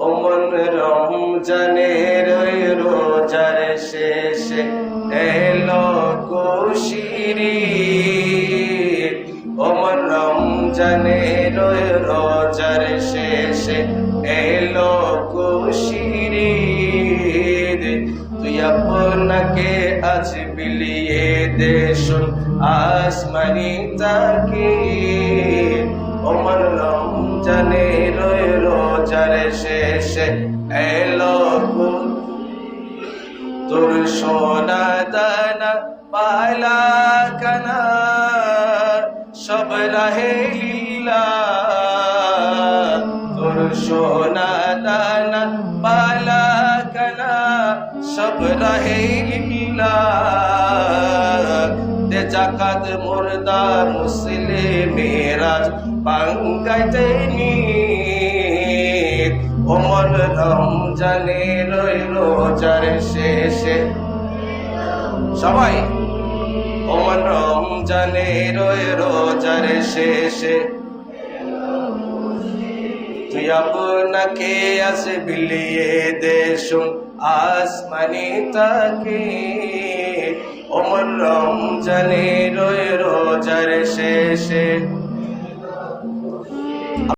ওমন রমজানের রোজার শেষে এলো কুশিরি ওমন রমজানের রোজার শেষে এলো কুশিরি তুই আপনাকে আজ বিলিয়ে দেশুন আসমানি তাকে রোজার শেষে এলো তোর সোনা দানা পালা কানা, সব রাহে লীলা। তোর সোনা দানা পালা কানা, সব রাহে লীলা। জাকাত মুর্দা মুসলিমেরাজ পাঙ্গাইতে নি। ওমর রমজানের ওই রোজার শেষে। সবাই ওমর রমজানের ওই রোজার শেষে। তুই আপনাকে আসে বিলিয়ে দেশুন আসমানি তাকে। ওমর রমজানের ওই রোজার শেষে।